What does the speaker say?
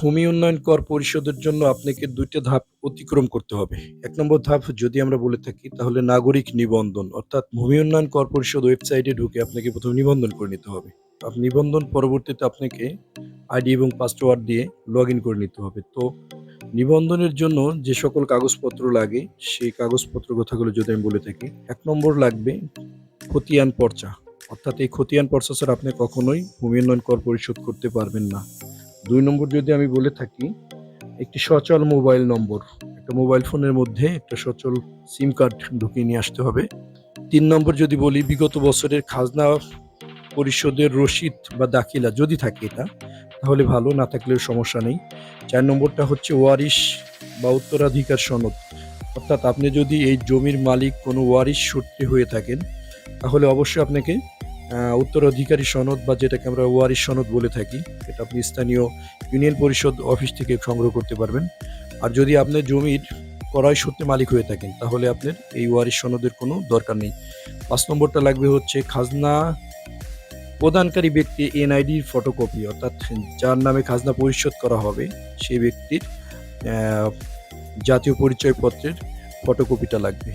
ভূমি উন্নয়ন কর পরিশোধের জন্য আপনাকে দুইটা ধাপ অতিক্রম করতে হবে। এক নম্বর ধাপ, যদি আমরা বলে থাকি, তাহলে নাগরিক নিবন্ধন, অর্থাৎ ভূমি উন্নয়ন কর পরিষদ ওয়েবসাইটে ঢুকে আপনাকে প্রথমে নিবন্ধন করে নিতে হবে। আর নিবন্ধন পরবর্তীতে আপনাকে আইডি এবং পাসওয়ার্ড দিয়ে লগ ইন করে নিতে হবে। তো, নিবন্ধনের জন্য যে সকল কাগজপত্র লাগে, সেই কাগজপত্র কথাগুলো যদি আমি বলে থাকি, এক নম্বর লাগবে খতিয়ান পর্চা। অর্থাৎ এই খতিয়ান পর্চা ছাড়া আপনি কখনোই ভূমি উন্নয়ন কর পরিশোধ করতে পারবেন না। দুই নম্বর যদি আমি বলে থাকি, একটি সচল মোবাইল নম্বর, একটা মোবাইল ফোনের মধ্যে একটা সচল সিম কার্ড ঢুকিয়ে নিয়ে আসতে হবে। তিন নম্বর যদি বলি, বিগত বছরের খাজনা পরিশোধের রসিদ বা দাখিলা যদি থাকে এটা, তাহলে ভালো, না থাকলেও সমস্যা নেই। চার নম্বরটা হচ্ছে ওয়ারিশ বা উত্তরাধিকার সনদ। অর্থাৎ আপনি যদি এই জমির মালিক কোনো ওয়ারিশ সূত্রে হয়ে থাকেন, তাহলে অবশ্যই আপনাকে উত্তরাধিকারী সনদ বা যেটাকে আমরা ওয়ারিশ সনদ বলে থাকি, এটা আপনি স্থানীয় ইউনিয়ন পরিষদ অফিস থেকে সংগ্রহ করতে পারবেন। আর যদি আপনার জমির ক্রয় সূত্রে মালিক হয়ে থাকেন, তাহলে আপনার এই ওয়ারিশ সনদের কোনো দরকার নেই। পাঁচ নম্বরটা লাগবে হচ্ছে খাজনা প্রদানকারী ব্যক্তি এনআইডির ফটোকপি, অর্থাৎ যার নামে খাজনা পরিশোধ করা হবে, সেই ব্যক্তির জাতীয় পরিচয়পত্রের ফটোকপিটা লাগবে।